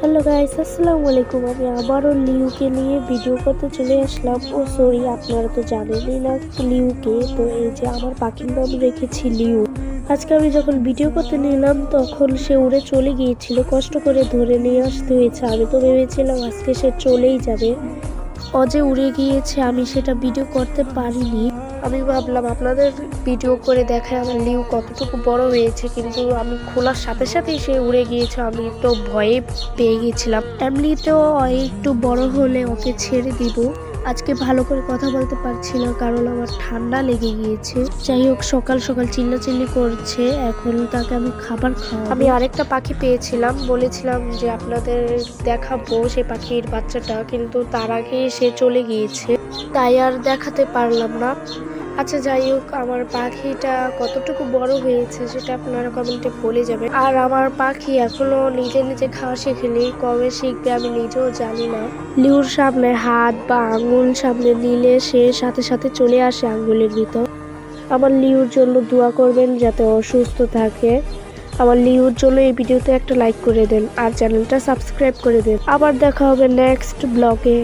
Hello guys আসসালামু আলাইকুম আমি আবারও লিউকে নিয়ে ভিডিও করতে চলে আসলাম। ও সরি আপনারা তো জানেনই না লিউকে। তো এই যে আমার পাখির নাম রেখেছি লিউ। আজকে আমি যখন ভিডিও করতে নিলাম, তখন সে উড়ে চলে গিয়েছিল। কষ্ট করে ধরে নিয়ে আসতে হয়েছে। আমি তো ভেবেছিলাম আজকে সে চলেই যাবে। অজে উড়ে গিয়েছে, আমি সেটা ভিডিও করতে পারিনি। আমি ভাবলাম আপনাদের ভিডিও করে দেখায় আমার লিউ কতটুকু বড় হয়েছে, কিন্তু আমি খোলার সাথে সাথেই সে উড়ে গিয়েছে। আমি তো ভয়ে পেয়ে গেছিলাম। এমনিতেও একটু বড় হলে ওকে ছেড়ে দিব। আজকে ভালো করে কথা বলতে পারছি না কারণ আমার ঠান্ডা লেগে গিয়েছে। যাই হোক সকাল সকাল চিল্লাচিল্লি করছে এখন তাকে আমি খাবার খাওয়া আমি আরেকটা পাখি পেয়েছিলাম বলেছিলাম যে আপনাদের দেখাবো সে পাখির বাচ্চাটা কিন্তু তার আগে সে চলে গিয়েছে। তাই আর দেখাতে পারলাম না। আচ্ছা যাই হোক, আমার পাখিটা কতটুকু বড় হয়েছে সেটা আপনারা কমেন্টে বলে যাবেন। আর আমার পাখি এখনও নিজে নিজে খাওয়া শেখেনি, কবে শিখবে আমি নিজেও জানি না। লিউর সামনে হাত বা আঙ্গুল সামনে নিলে সে সাথে সাথে চলে আসে আঙ্গুলের ভিতর। আমার লিউর জন্য দোয়া করবেন যাতে অসুস্থ থাকে। আমার লিউর জন্য এই ভিডিওতে একটা লাইক করে দেন আর চ্যানেলটা সাবস্ক্রাইব করে দেন। আবার দেখা হবে নেক্সট ব্লগে